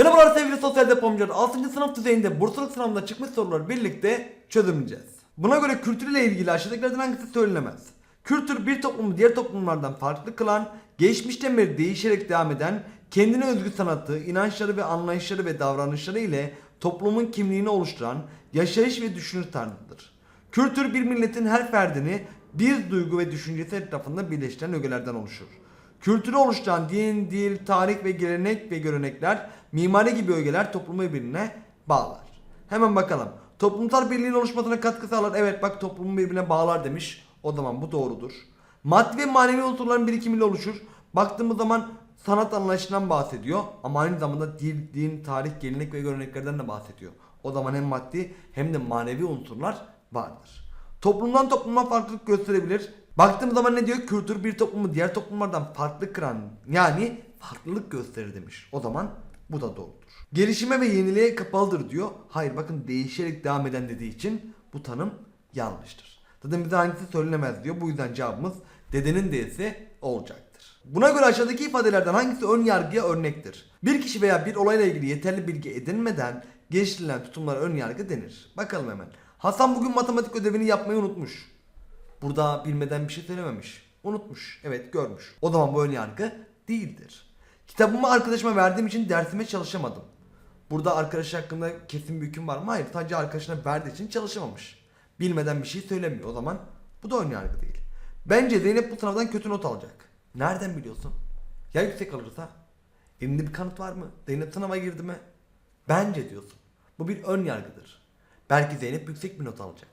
Merhabalar sevgili sosyal depomcular. 6. sınıf düzeyinde bursluluk sınavında çıkmış soruları birlikte çözümleyeceğiz. Buna göre kültür ile ilgili aşağıdakilerden hangisi söylenemez? Kültür bir toplumu diğer toplumlardan farklı kılan, geçmişten beri değişerek devam eden, kendine özgü sanatı, inançları ve anlayışları ve davranışları ile toplumun kimliğini oluşturan yaşayış ve düşünür tarzıdır. Kültür bir milletin her ferdini bir duygu ve düşüncesi etrafında birleştiren ögelerden oluşur. Kültürü oluşturan din, dil, tarih ve gelenek ve görenekler, mimari gibi ögeler toplumu birbirine bağlar. Hemen bakalım. Toplumsal birliğin oluşmasına katkı sağlar. Evet bak toplumu birbirine bağlar demiş. O zaman bu doğrudur. Maddi ve manevi unsurların birikimiyle oluşur. Baktığımız zaman sanat anlayışından bahsediyor. Ama aynı zamanda dil, din, tarih, gelenek ve göreneklerden de bahsediyor. O zaman hem maddi hem de manevi unsurlar vardır. Toplumdan topluma farklılık gösterebilir. Baktığım zaman ne diyor? Kültür bir toplumu diğer toplumlardan farklı kıran yani farklılık gösterir demiş. O zaman bu da doğrudur. Gelişime ve yeniliğe kapalıdır diyor. Hayır bakın değişerek devam eden dediği için bu tanım yanlıştır. Zaten bize hangisi söylenemez diyor. Bu yüzden cevabımız dedenin D'si olacaktır. Buna göre aşağıdaki ifadelerden hangisi ön yargıya örnektir? Bir kişi veya bir olayla ilgili yeterli bilgi edinmeden geliştirilen tutumlara ön yargı denir. Bakalım hemen. Hasan bugün matematik ödevini yapmayı unutmuş. Burada bilmeden bir şey söylememiş. Unutmuş. Evet görmüş. O zaman bu ön yargı değildir. Kitabımı arkadaşıma verdiğim için dersime çalışamadım. Burada arkadaşı hakkında kesin bir hüküm var mı? Hayır. Sadece arkadaşına verdiği için çalışamamış. Bilmeden bir şey söylemiyor. O zaman bu da ön yargı değil. Bence Zeynep bu sınavdan kötü not alacak. Nereden biliyorsun? Ya yüksek alırsa? Elinde bir kanıt var mı? Zeynep sınava girdi mi? Bence diyorsun. Bu bir ön yargıdır. Belki Zeynep yüksek bir not alacak.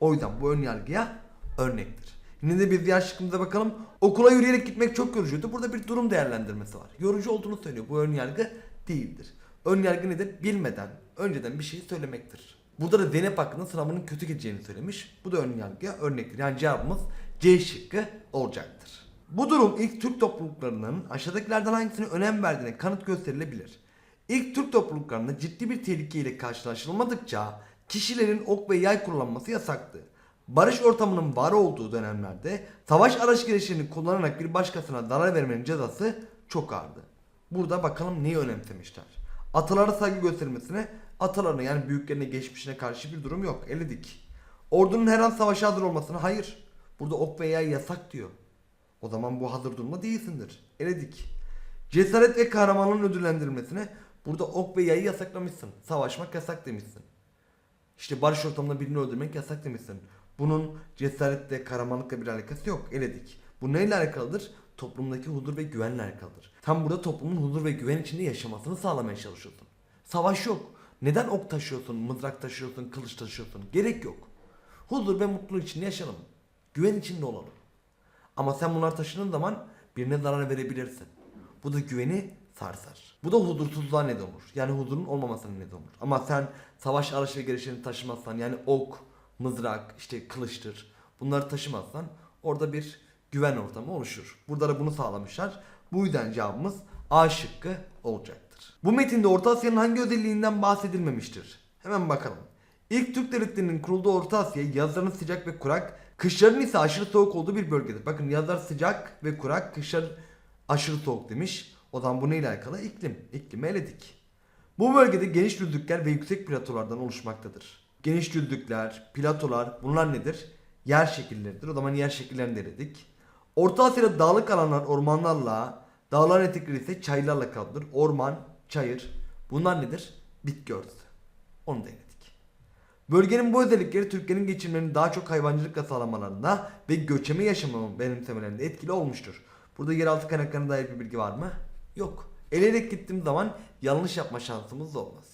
O yüzden bu ön yargıya örnektir. Yine de bir diğer şıkkımıza bakalım. Okula yürüyerek gitmek çok yorucuydu. Burada bir durum değerlendirmesi var. Yorucu olduğunu söylüyor. Bu ön yargı değildir. Ön yargı nedir? Bilmeden, önceden bir şeyi söylemektir. Burada da Zeynep hakkında sınavının kötü geçeceğini söylemiş. Bu da ön yargıya örnektir. Yani cevabımız C şıkkı olacaktır. Bu durum ilk Türk topluluklarının aşağıdakilerden hangisine önem verdiğine kanıt gösterilebilir. İlk Türk topluluklarında ciddi bir tehlikeyle karşılaşılmadıkça kişilerin ok ve yay kullanması yasaktı. Barış ortamının var olduğu dönemlerde savaş araç gereçlerini kullanarak bir başkasına zarar vermenin cezası çok ağırdı. Burada bakalım neyi önemsemişler. Atalara saygı gösterilmesine, atalarına yani büyüklerine geçmişine karşı bir durum yok. Eledik. Ordunun her an savaşa hazır olmasına hayır. Burada ok ve yay yasak diyor. O zaman bu hazır durumda değilsindir. Eledik. Cesaret ve kahramanlığın ödüllendirilmesine burada ok ve yayı yasaklamışsın. Savaşmak yasak demişsin. İşte barış ortamında birini öldürmek yasak demişsin. Bunun cesaretle, kahramanlıkla bir alakası yok. Eledik. Bu neyle alakalıdır? Toplumdaki huzur ve güvenle alakalıdır. Tam burada toplumun huzur ve güven içinde yaşamasını sağlamaya çalışıyorsun. Savaş yok. Neden ok taşıyorsun, mızrak taşıyorsun, kılıç taşıyorsun? Gerek yok. Huzur ve mutluluk içinde yaşayalım. Güven içinde olalım. Ama sen bunları taşıdığın zaman birine zarar verebilirsin. Bu da güveni sarsar. Bu da huzursuzluğa neden olur. Yani huzurun olmamasına neden olur. Ama sen savaş araç ve gereçlerini taşımazsan yani ok, mızrak, işte kılıçtır bunları taşımazsan orada bir güven ortamı oluşur. Burada da bunu sağlamışlar. Bu yüzden cevabımız A şıkkı olacaktır. Bu metinde Orta Asya'nın hangi özelliğinden bahsedilmemiştir? Hemen bakalım. İlk Türk devletlerinin kurulduğu Orta Asya yazların sıcak ve kurak, kışların ise aşırı soğuk olduğu bir bölgedir. Bakın yazlar sıcak ve kurak, kışlar aşırı soğuk demiş. O zaman bu neyle alakalı? İklim. İklimi eledik. Bu bölgede geniş düzlükler ve yüksek platolardan oluşmaktadır. Geniş düzlükler, platolar bunlar nedir? Yer şekilleridir. O zaman yer şekillerini de eledik. Orta Asya'da dağlık alanlar ormanlarla, dağlar etekleri ise çayırlarla kaplıdır. Orman, çayır bunlar nedir? Bitki örtüsü. Onu da eledik. Bölgenin bu özellikleri Türklerin geçimlerini daha çok hayvancılıkla sağlamalarında ve göçeme yaşamı benimsemelerinde etkili olmuştur. Burada yeraltı kaynaklarına dair bir bilgi var mı? Yok. Eleyerek gittiğim zaman yanlış yapma şansımız da olmaz.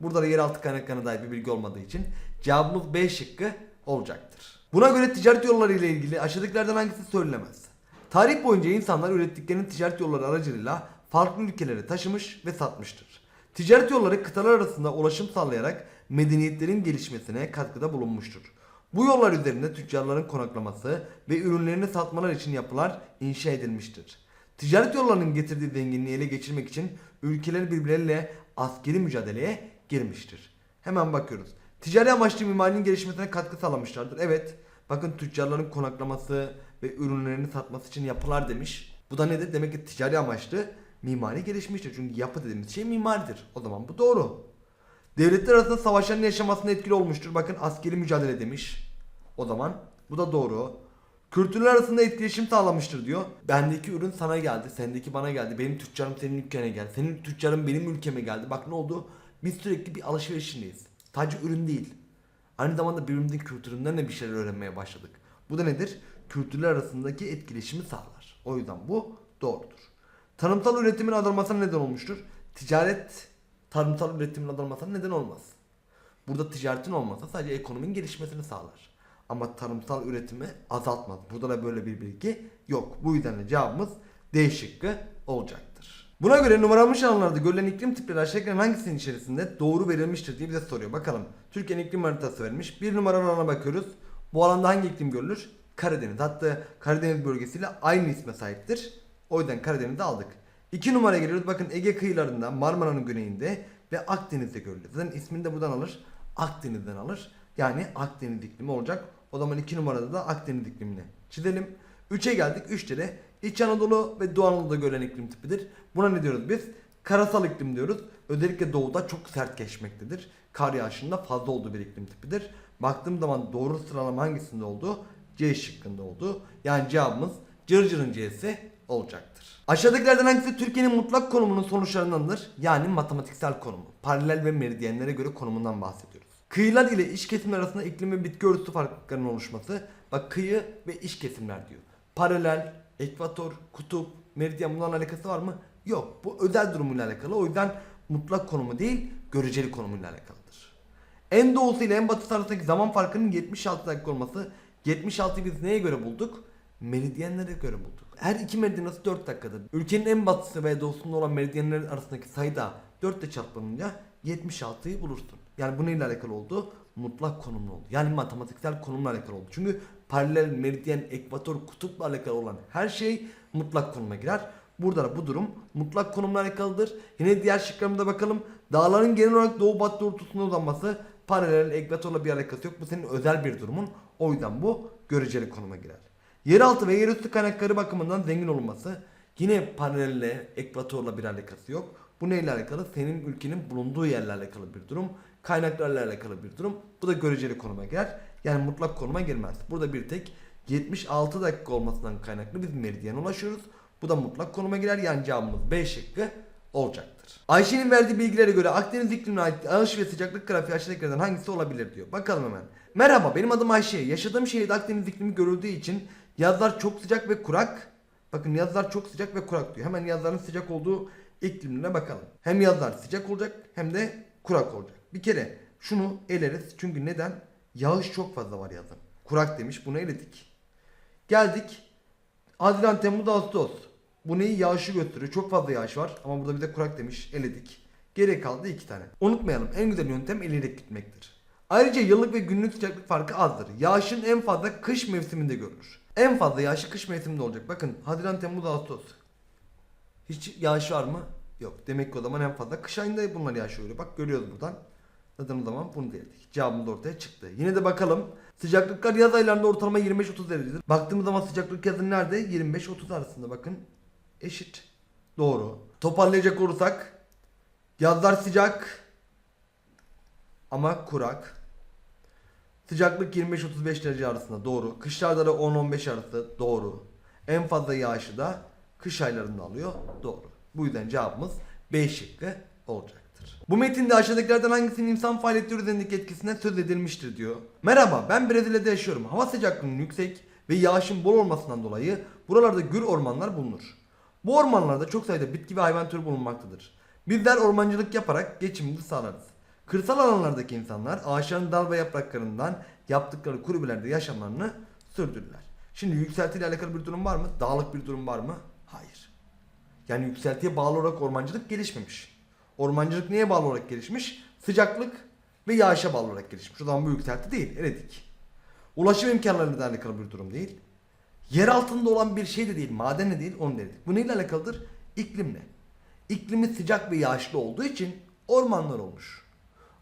Burada da yeraltı kaynaklarına dair bir bilgi olmadığı için cevabımız B şıkkı olacaktır. Buna göre ticaret yolları ile ilgili aşağıdakilerden hangisi söylenemez? Tarih boyunca insanlar ürettiklerini ticaret yolları aracılığıyla farklı ülkelere taşımış ve satmıştır. Ticaret yolları kıtalar arasında ulaşım sağlayarak medeniyetlerin gelişmesine katkıda bulunmuştur. Bu yollar üzerinde tüccarların konaklaması ve ürünlerini satmalar için yapılar inşa edilmiştir. Ticaret yollarının getirdiği zenginliği ele geçirmek için ülkeler birbirleriyle askeri mücadeleye girmiştir. Hemen bakıyoruz. Ticari amaçlı mimarinin gelişmesine katkı sağlamışlardır. Evet. Bakın tüccarların konaklaması ve ürünlerini satması için yapılar demiş. Bu da nedir? Demek ki ticari amaçlı mimari gelişmiştir. Çünkü yapı dediğimiz şey mimaridir. O zaman bu doğru. Devletler arasında savaşların yaşamasına etkili olmuştur. Bakın askeri mücadele demiş. O zaman bu da doğru. Kültürler arasında etkileşim sağlamıştır diyor. Bendeki ürün sana geldi, sendeki bana geldi. Benim tüccarım senin dükkana geldi. Senin tüccarın benim ülkeme geldi. Bak ne oldu? Biz sürekli bir alışveriş içindeyiz. Sadece ürün değil. Aynı zamanda birbirimizin kültüründen de bir şeyler öğrenmeye başladık. Bu da nedir? Kültürler arasındaki etkileşimi sağlar. O yüzden bu doğrudur. Tarımsal üretimin azalmasına neden olmuştur. Ticaret tarımsal üretimin azalmasına neden olmaz. Burada ticaretin olmasa sadece ekonominin gelişmesini sağlar. Ama tarımsal üretimi azaltmaz. Burada da böyle bir bilgi yok. Bu yüzden de cevabımız D şıkkı olacaktır. Buna göre numaralanmış alanlarda görülen iklim tipleri aşağıdakilerin hangisinin içerisinde doğru verilmiştir diye bize soruyor. Bakalım. Türkiye'nin iklim haritası verilmiş. Bir numaralı alana bakıyoruz. Bu alanda hangi iklim görülür? Karadeniz. Hatta Karadeniz bölgesiyle aynı isme sahiptir. O yüzden Karadeniz'i aldık. İki numaraya geliyoruz. Bakın Ege kıyılarında, Marmara'nın güneyinde ve Akdeniz'de görülür. Zaten ismini de buradan alır. Akdeniz'den alır. Yani Akdeniz iklimi olacak. O zaman iki numarada da Akdeniz iklimini çizelim. 3'e geldik. 3'te de İç Anadolu ve Doğu Anadolu'da görülen iklim tipidir. Buna ne diyoruz biz? Karasal iklim diyoruz. Özellikle doğuda çok sert geçmektedir. Kar yağışında fazla olduğu bir iklim tipidir. Baktığım zaman doğru sıralama hangisinde oldu? C şıkkında oldu. Yani cevabımız Cırcır'ın C'si olacaktır. Aşağıdakilerden hangisi Türkiye'nin mutlak konumunun sonuçlarındandır? Yani matematiksel konumu. Paralel ve meridyenlere göre konumundan bahsediyoruz. Kıyılar ile iç kesimler arasında iklim ve bitki örtüsü farklılıklarının oluşması. Bak kıyı ve iç kesimler diyor. Paralel, ekvator, kutup, meridyen bunların alakası var mı? Yok. Bu özel durumuyla alakalı. O yüzden mutlak konumu değil, göreceli konumuyla alakalıdır. En doğusu ile en batısı arasındaki zaman farkının 76 dakika olması. 76'yı biz neye göre bulduk? Meridyenlere göre bulduk. Her iki meridyen arası 4 dakikadır. Ülkenin en batısı ve doğusunda olan meridyenlerin arasındaki sayıda 4 ile çarpılınca 76'yı bulursun. Yani bu neyle alakalı oldu? Mutlak konumlu oldu. Yani matematiksel konumla alakalı oldu. Çünkü paralel, meridyen, ekvator, kutupla alakalı olan her şey mutlak konuma girer. Burada da bu durum mutlak konumla alakalıdır. Yine diğer şıklarımıza bakalım. Dağların genel olarak doğu batı doğrultusunda uzanması paralel, ekvatorla bir alakası yok. Bu senin özel bir durumun. O yüzden bu göreceli konuma girer. Yeraltı ve yerüstü kaynakları bakımından zengin olunması yine paralelle, ekvatorla bir alakası yok. Bu neyle alakalı? Senin ülkenin bulunduğu yerle alakalı bir durum. Kaynaklarla alakalı bir durum. Bu da göreceli konuma girer. Yani mutlak konuma girmez. Burada bir tek 76 dakika olmasından kaynaklı biz meridyene ulaşıyoruz. Bu da mutlak konuma girer. Yani cevabımız B şıkkı olacaktır. Ayşe'nin verdiği bilgilere göre Akdeniz iklimine ait ağış ve sıcaklık grafiği aşağıdakilerden hangisi olabilir diyor. Bakalım hemen. Merhaba benim adım Ayşe. Yaşadığım şehirde Akdeniz iklimi görüldüğü için yazlar çok sıcak ve kurak. Bakın yazlar çok sıcak ve kurak diyor. Hemen yazların sıcak olduğu iklimine bakalım. Hem yazlar sıcak olacak hem de kurak olacak. Bir kere şunu eleriz. Çünkü neden? Yağış çok fazla var yazın. Kurak demiş bunu eledik. Geldik. Haziran, Temmuz, Ağustos. Bu neyi? Yağışı gösteriyor. Çok fazla yağış var. Ama burada bir de kurak demiş. Eledik. Geriye kaldı iki tane. Unutmayalım en güzel yöntem eleyerek gitmektir. Ayrıca yıllık ve günlük sıcaklık farkı azdır. Yağışın en fazla kış mevsiminde görülür. En fazla yağışı kış mevsiminde olacak. Bakın Haziran, Temmuz, Ağustos. Hiç yağış var mı? Yok. Demek ki o zaman en fazla kış ayında bunlar yağışıyor. Bak görüyoruz buradan. Zaten o zaman bunu dedik. Cevabımız ortaya çıktı. Yine de bakalım. Sıcaklıklar yaz aylarında ortalama 25-30 derecedir. Baktığımız zaman sıcaklık yazın nerede? 25-30 arasında bakın. Eşit. Doğru. Toparlayacak olursak. Yazlar sıcak. Ama kurak. Sıcaklık 25-35 derece arasında doğru. Kışlarda da 10-15 arası doğru. En fazla yağışı da kış aylarında alıyor. Doğru. Bu yüzden cevabımız B şıkkı olacaktır. Bu metinde aşağıdakilerden hangisinin insan faaliyetleri üzerindeki etkisine söz edilmiştir diyor. Merhaba ben Brezilya'da yaşıyorum. Hava sıcaklığının yüksek ve yağışın bol olmasından dolayı buralarda gür ormanlar bulunur. Bu ormanlarda çok sayıda bitki ve hayvan türü bulunmaktadır. Bizler ormancılık yaparak geçimimizi sağlarız. Kırsal alanlardaki insanlar ağaçların dal ve yapraklarından yaptıkları kulübelerde yaşamlarını sürdürürler. Şimdi yükseltiyle alakalı bir durum var mı? Dağlık bir durum var mı? Hayır. Yani yükseltiye bağlı olarak ormancılık gelişmemiş. Ormancılık neye bağlı olarak gelişmiş? Sıcaklık ve yağışa bağlı olarak gelişmiş. O zaman bu yükselti değil, eledik. Ulaşım imkanlarıyla alakalı bir durum değil. Yer altında olan bir şey de değil, maden de değil, onu dedik. Bu neyle alakalıdır? İklimle. İklimi sıcak ve yağışlı olduğu için ormanlar olmuş.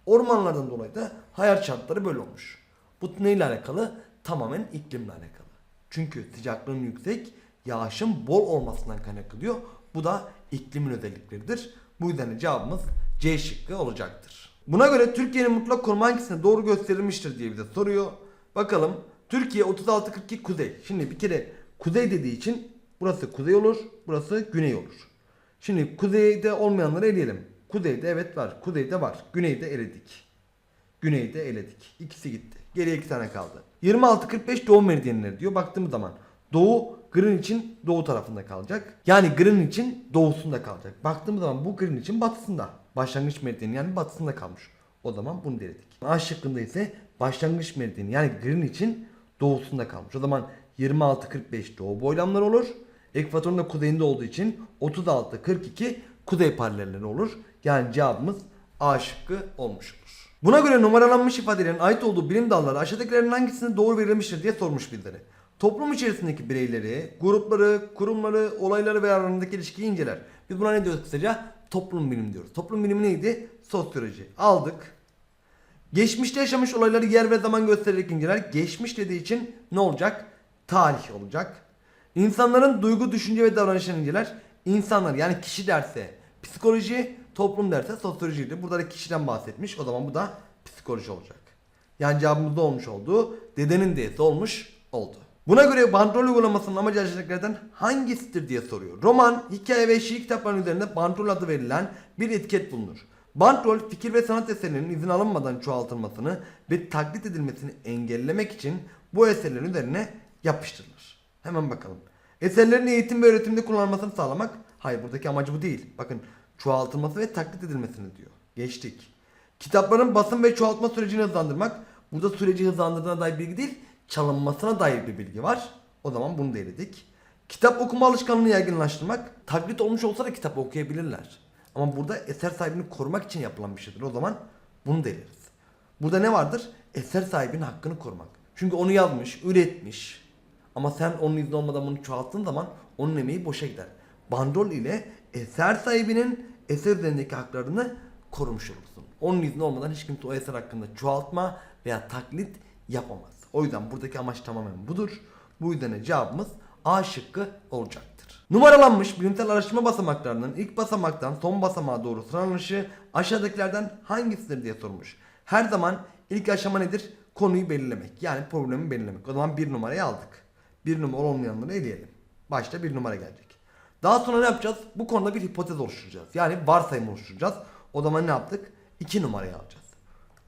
Ormanlardan dolayı da hayat şartları böyle olmuş. Bu neyle alakalı? Tamamen iklimle alakalı. Çünkü sıcaklığın yüksek, yağışın bol olmasından kaynaklanıyor. Bu da iklimin özellikleridir. Bu yüzden de cevabımız C şıkkı olacaktır. Buna göre Türkiye'nin mutlak konumu hangisine doğru gösterilmiştir diye bize soruyor. Bakalım Türkiye 36-42 kuzey. Şimdi bir kere kuzey dediği için burası kuzey olur, burası güney olur. Şimdi kuzeyde olmayanları eleyelim. Kuzeyde evet var, kuzeyde var, güneyde eledik. Güneyde eledik. İkisi gitti. Geriye iki tane kaldı. 26-45 doğu meridyenleri diyor. Baktığımız zaman doğu Greenwich'in doğu tarafında kalacak. Yani Greenwich'in doğusunda kalacak. Baktığımız zaman bu Greenwich'in batısında. Başlangıç meridyeni yani batısında kalmış. O zaman bunu deledik. A şıkkında ise başlangıç meridyeni yani Greenwich'in doğusunda kalmış. O zaman 26-45 doğu boylamları olur. Ekvatorun da kuzeyinde olduğu için 36-42 kuzey paralelleri olur. Yani cevabımız A şıkkı olmuş olur. Buna göre numaralanmış ifadelerin ait olduğu bilim dalları aşağıdakilerin hangisine doğru verilmiştir diye sormuş bizlere. Toplum içerisindeki bireyleri, grupları, kurumları, olayları ve aralarındaki ilişkiyi inceler. Biz buna ne diyoruz kısaca? Toplum bilimi diyoruz. Toplum bilimi neydi? Sosyoloji. Aldık. Geçmişte yaşamış olayları yer ve zaman göstererek inceler. Geçmiş dediği için ne olacak? Tarih olacak. İnsanların duygu, düşünce ve davranışlarını inceler. İnsanlar yani kişi derse psikoloji, toplum derse sosyolojiydi. Burada da kişiden bahsetmiş. O zaman bu da psikoloji olacak. Yani cevabımız da olmuş oldu. Dedenin D'si olmuş oldu. Buna göre bandrol uygulamasının amacı aşağıdakilerden hangisidir diye soruyor. Roman, hikaye ve şiir kitaplarının üzerinde bandrol adı verilen bir etiket bulunur. Bandrol fikir ve sanat eserlerinin izin alınmadan çoğaltılmasını ve taklit edilmesini engellemek için bu eserlerin üzerine yapıştırılır. Hemen bakalım. Eserlerin eğitim ve öğretimde kullanılmasını sağlamak. Hayır buradaki amacı bu değil. Bakın çoğaltılması ve taklit edilmesini diyor. Geçtik. Kitapların basın ve çoğaltma sürecini hızlandırmak. Burada süreci hızlandırdığına dair bilgi değil, çalınmasına dair bir bilgi var. O zaman bunu da eledik. Kitap okuma alışkanlığını yaygınlaştırmak. Taklit olmuş olsa da kitap okuyabilirler. Ama burada eser sahibini korumak için yapılan bir şeydir. O zaman bunu da eleriz. Burada ne vardır? Eser sahibinin hakkını korumak. Çünkü onu yazmış, üretmiş. Ama sen onun izni olmadan bunu çoğalttığın zaman onun emeği boşa gider. Bandrol ile eser sahibinin eser üzerindeki haklarını korumuş olursun. Onun izni olmadan hiç kimse o eser hakkında çoğaltma veya taklit yapamaz. O yüzden buradaki amaç tamamen budur. Bu yüzden de cevabımız A şıkkı olacaktır. Numaralanmış bilimsel araştırma basamaklarının ilk basamaktan son basamağa doğru sıralanışı aşağıdakilerden hangisidir diye sormuş. Her zaman ilk aşama nedir? Konuyu belirlemek. Yani problemi belirlemek. O zaman bir numarayı aldık. Bir numara olmayanları eleyelim. Başta bir numara gelecek. Daha sonra ne yapacağız? Bu konuda bir hipotez oluşturacağız. Yani varsayım oluşturacağız. O zaman ne yaptık? 2 numarayı alacağız.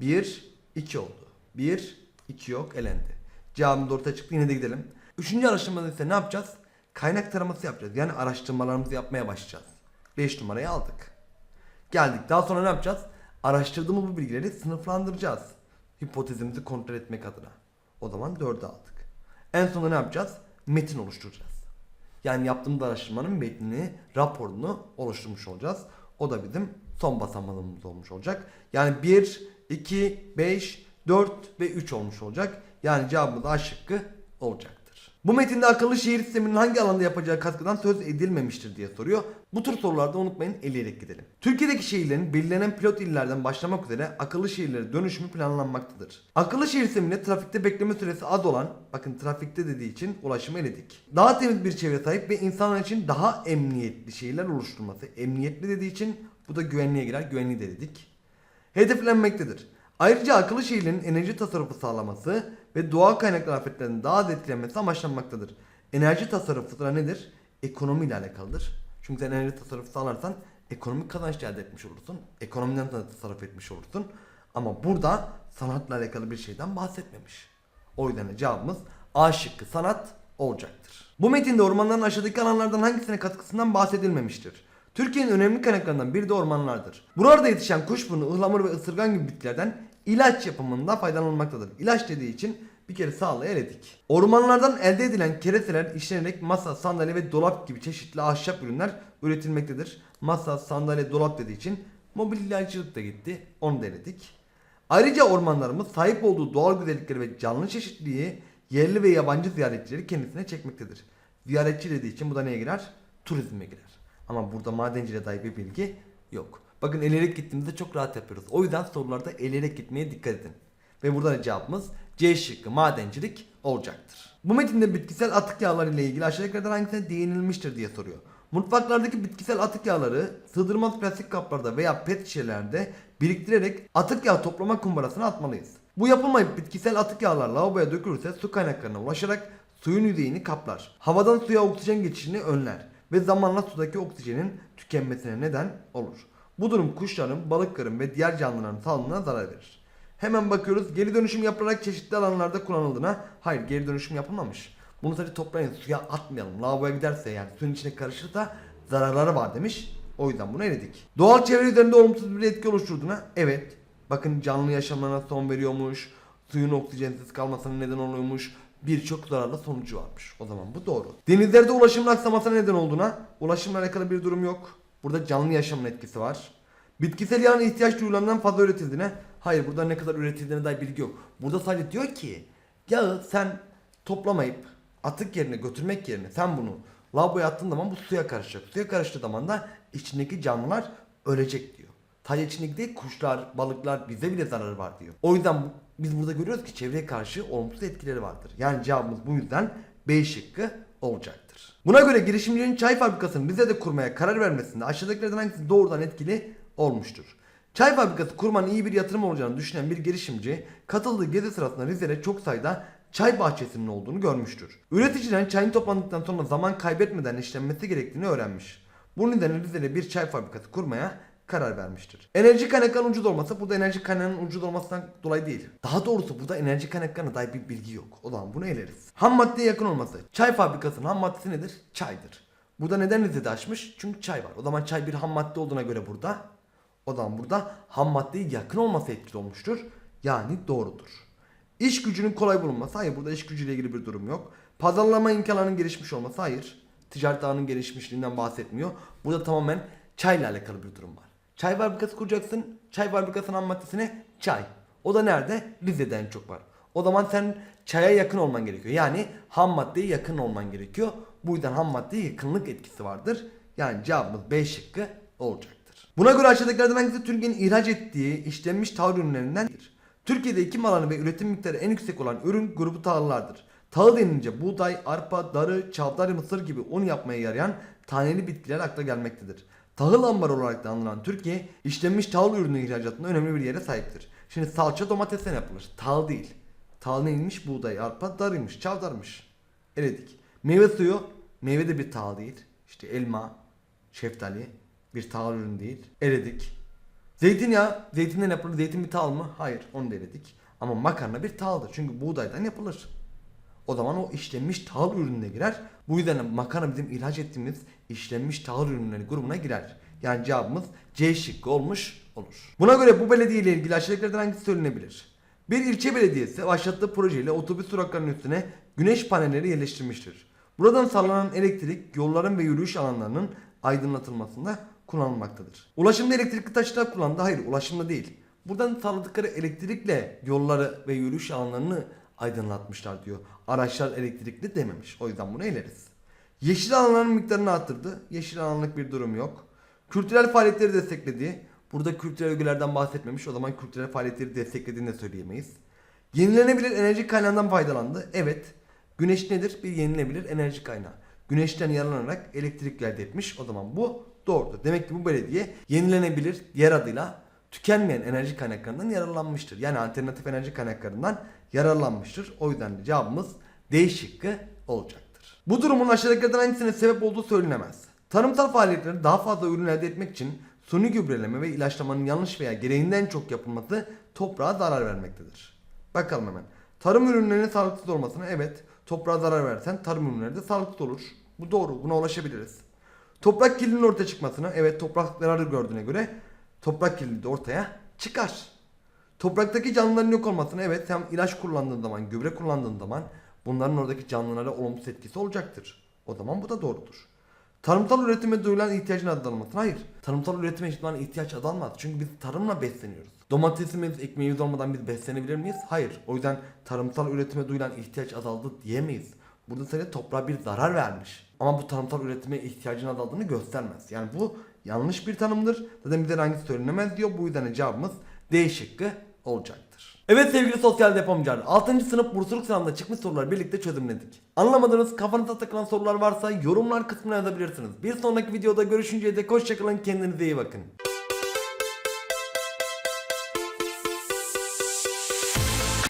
1, 2 oldu. 1, 2 yok elendi. Cevabımız ortaya çıktı yine de gidelim. Üçüncü araştırmada ise ne yapacağız? Kaynak taraması yapacağız. Yani araştırmalarımızı yapmaya başlayacağız. 5 numarayı aldık. Geldik. Daha sonra ne yapacağız? Araştırdığımız bu bilgileri sınıflandıracağız. Hipotezimizi kontrol etmek adına. O zaman 4'ü aldık. En sonunda ne yapacağız? Metin oluşturacağız. Yani yaptığımız araştırmanın metnini, raporunu oluşturmuş olacağız. O da bizim son basamağımız olmuş olacak. Yani 1, 2, 5, 4 ve 3 olmuş olacak. Yani cevabımız A şıkkı olacaktır. Bu metinde akıllı şehir sisteminin hangi alanda yapacağı katkıdan söz edilmemiştir diye soruyor. Bu tür sorularda unutmayın eleyerek gidelim. Türkiye'deki şehirlerin belirlenen pilot illerden başlamak üzere akıllı şehirlere dönüşümü planlanmaktadır. Akıllı şehir sisteminde trafikte bekleme süresi az olan, bakın trafikte dediği için ulaşımı eledik. Daha temiz bir çevre sahip ve insanlar için daha emniyetli şehirler oluşturması. Emniyetli dediği için bu da güvenliğe girer. Güvenliği de dedik hedeflenmektedir. Ayrıca akıllı şehirlerin enerji tasarrufu sağlaması ve doğal kaynaklar afetlerinin daha az etkilenmesi amaçlanmaktadır. Enerji tasarrufu da nedir? Ekonomiyle alakalıdır. Çünkü sen enerji tasarrufu sağlarsan ekonomik kazanç elde etmiş olursun. Ekonomiden de tasarruf etmiş olursun. Ama burada sanatla alakalı bir şeyden bahsetmemiş. O yüzden de cevabımız A şıkkı sanat olacaktır. Bu metinde ormanların aşağıdaki alanlardan hangisine katkısından bahsedilmemiştir? Türkiye'nin önemli kaynaklarından biri de ormanlardır. Buralarda yetişen kuşburnu, ıhlamur ve ısırgan gibi bitkilerden ilaç yapımında faydalanılmaktadır. İlaç dediği için bir kere sağlığı eledik. Ormanlardan elde edilen kereseler işlenerek masa, sandalye ve dolap gibi çeşitli ahşap ürünler üretilmektedir. Masa, sandalye, dolap dediği için mobilyacılık da gitti. Onu da eledik. Ayrıca ormanlarımız sahip olduğu doğal güzellikleri ve canlı çeşitliliği yerli ve yabancı ziyaretçileri kendisine çekmektedir. Ziyaretçi dediği için bu da neye girer? Turizme girer. Ama burada madenciliğe dair bir bilgi yok. Bakın eleyerek gittiğimizde çok rahat yapıyoruz. O yüzden sorularda eleyerek gitmeye dikkat edin. Ve burada da cevabımız C şıkkı madencilik olacaktır. Bu metinde bitkisel atık yağları ile ilgili aşağıdakilerden hangisine değinilmiştir diye soruyor. Mutfaklardaki bitkisel atık yağları sığdırmaz plastik kaplarda veya pet şişelerde biriktirerek atık yağ toplama kumbarasına atmalıyız. Bu yapılmayıp bitkisel atık yağlar lavaboya dökülürse su kaynaklarına ulaşarak suyun yüzeyini kaplar. Havadan suya oksijen geçişini önler ve zamanla sudaki oksijenin tükenmesine neden olur. Bu durum kuşların, balıkların ve diğer canlıların sağlığına zarar verir. Hemen bakıyoruz geri dönüşüm yapılarak çeşitli alanlarda kullanıldığına. Hayır geri dönüşüm yapılmamış. Bunu sadece toplayın suya atmayalım. Lavaboya giderse yani suyun içine karışırsa zararları var demiş. O yüzden bunu eledik. Doğal çevre üzerinde olumsuz bir etki oluşturduğuna evet. Bakın canlı yaşamlarına son veriyormuş. Suyun oksijensiz kalmasına neden oluyormuş. Birçok zararlı sonucu varmış. O zaman bu doğru. Denizlerde ulaşımın aksamasına neden olduğuna ulaşımla alakalı bir durum yok. Burada canlı yaşamın etkisi var. Bitkisel yağın ihtiyaç duyulandan fazla üretildiğine hayır burada ne kadar üretildiğine dair bilgi yok. Burada sadece diyor ki yağı sen toplamayıp atık yerine götürmek yerine sen bunu lavaboya attığın zaman bu suya karışacak. Suya karıştığı zaman da içindeki canlılar ölecek diyor. Sadece içindeki değil kuşlar, balıklar bize bile zararı var diyor. O yüzden biz burada görüyoruz ki çevreye karşı olumsuz etkileri vardır. Yani cevabımız bu yüzden B şıkkı olacaktır. Buna göre girişimcilerin çay fabrikasını Rize'de kurmaya karar vermesinde aşağıdakilerden hangisi doğrudan etkili olmuştur? Çay fabrikası kurmanın iyi bir yatırım olacağını düşünen bir girişimci katıldığı gezi sırasında Rize'de çok sayıda çay bahçesinin olduğunu görmüştür. Üreticiden çayın toplandıktan sonra zaman kaybetmeden işlenmesi gerektiğini öğrenmiş. Bu nedenle Rize'de bir çay fabrikası kurmaya karar vermiştir. Enerji kaynaklarının ucuz olması burada enerji kaynağının ucuz olmasından dolayı değil. Daha doğrusu burada enerji kaynaklarına dair bir bilgi yok. O zaman bunu eleriz. Ham maddeye yakın olması. Çay fabrikasının ham maddesi nedir? Çaydır. Burada neden Rize'de açmış? Çünkü çay var. O zaman çay bir ham madde olduğuna göre burada. O zaman burada ham maddeye yakın olması etkili olmuştur. Yani doğrudur. İş gücünün kolay bulunması. Hayır burada iş gücüyle ilgili bir durum yok. Pazarlama imkanlarının gelişmiş olması. Hayır. Ticaret ağının gelişmişliğinden bahsetmiyor. Burada tamamen çayla alakalı bir durum var. Çay fabrikası kuracaksın. Çay fabrikasının ham maddesi ne? Çay. O da nerede? Rize'de en çok var. O zaman sen çaya yakın olman gerekiyor. Yani ham maddeye yakın olman gerekiyor. Bu yüzden ham maddeye yakınlık etkisi vardır. Yani cevabımız B şıkkı olacaktır. Buna göre aşağıdakilerden hangisi Türkiye'nin ihraç ettiği işlenmiş tahıl ürünlerindendir? Türkiye'de ekim alanı ve üretim miktarı en yüksek olan ürün grubu tahıllardır. Tahıl denince buğday, arpa, darı, çavdar, mısır gibi un yapmaya yarayan taneli bitkiler akla gelmektedir. Tahıl ambarı olarak da anılan Türkiye, işlenmiş tahıl ürünü ihracatında önemli bir yere sahiptir. Şimdi salça domatesten yapılır. Tahıl değil. Tahıl neymiş? Buğday, arpa, darıymış, çavdarmış. Eledik. Meyve suyu, meyve de bir tahıl değil. İşte elma, şeftali bir tahıl ürünü değil. Eledik. Zeytinyağı, zeytinden yapılır. Zeytin bir tahıl mı? Hayır, onu da eledik. Ama makarna bir tahıldır. Çünkü buğdaydan yapılır. O zaman o işlenmiş tahıl ürününe girer. Bu yüzden makarna bizim ihraç ettiğimiz işlenmiş tahıl ürünleri grubuna girer. Yani cevabımız C şıkkı olmuş olur. Buna göre bu belediye ile ilgili aşağıdakilerden hangisi söylenebilir? Bir ilçe belediyesi başlattığı projeyle otobüs duraklarının üstüne güneş panelleri yerleştirmiştir. Buradan sağlanan elektrik yolların ve yürüyüş alanlarının aydınlatılmasında kullanılmaktadır. Ulaşımda elektrikli taşıtlar kullanıldı. Hayır ulaşımda değil. Buradan sağladıkları elektrikle yolları ve yürüyüş alanlarını aydınlatmışlar diyor. Araçlar elektrikli dememiş. O yüzden bunu eleriz. Yeşil alanların miktarını arttırdı. Yeşil alanlık bir durum yok. Kültürel faaliyetleri destekledi. Burada kültürel ögelerden bahsetmemiş. O zaman kültürel faaliyetleri desteklediğini de söyleyemeyiz. Yenilenebilir enerji kaynağından faydalandı. Evet. Güneş nedir? Bir yenilenebilir enerji kaynağı. Güneşten yararlanarak elektrik elde etmiş. O zaman bu doğrudur. Demek ki bu belediye yenilenebilir diğer adıyla tükenmeyen enerji kaynaklarından yararlanmıştır. Yani alternatif enerji kaynaklarından yararlanmıştır. O yüzden de cevabımız D şıkkı olacaktır. Bu durumun aşağıdakilerden hangisine sebep olduğu söylenemez. Tarımsal faaliyetleri daha fazla ürün elde etmek için suni gübreleme ve ilaçlamanın yanlış veya gereğinden çok yapılması toprağa zarar vermektedir. Bakalım hemen. Tarım ürünlerinin sağlıksız olmasına evet toprağa zarar versen tarım ürünleri de sağlıksız olur. Bu doğru buna ulaşabiliriz. Toprak kirliliğinin ortaya çıkmasına evet toprak zararı gördüğüne göre toprak kirliliği de ortaya çıkar. Topraktaki canlıların yok olmasına evet sen ilaç kullandığın zaman, gübre kullandığın zaman bunların oradaki canlılara olumsuz etkisi olacaktır. O zaman bu da doğrudur. Tarımsal üretime duyulan ihtiyacın azalmasına hayır. Tarımsal üretime hiçbir ihtiyaç azalmaz. Çünkü biz tarımla besleniyoruz. Domatesimiz, ekmeğimiz olmadan biz beslenebilir miyiz? Hayır. O yüzden tarımsal üretime duyulan ihtiyaç azaldı diyemeyiz. Burada sadece toprağa bir zarar vermiş. Ama bu tarımsal üretime ihtiyacın azaldığını göstermez. Yani bu yanlış bir tanımdır. Zaten bize hangisi söylenemez diyor. Bu yüzden de cevabımız D şıkkı olacaktır. Evet sevgili sosyal depomcular 6. sınıf bursluluk sınavında çıkmış soruları birlikte çözümledik. Anlamadığınız kafanıza takılan sorular varsa yorumlar kısmına yazabilirsiniz. Bir sonraki videoda görüşünceye dek hoşçakalın kendinize iyi bakın.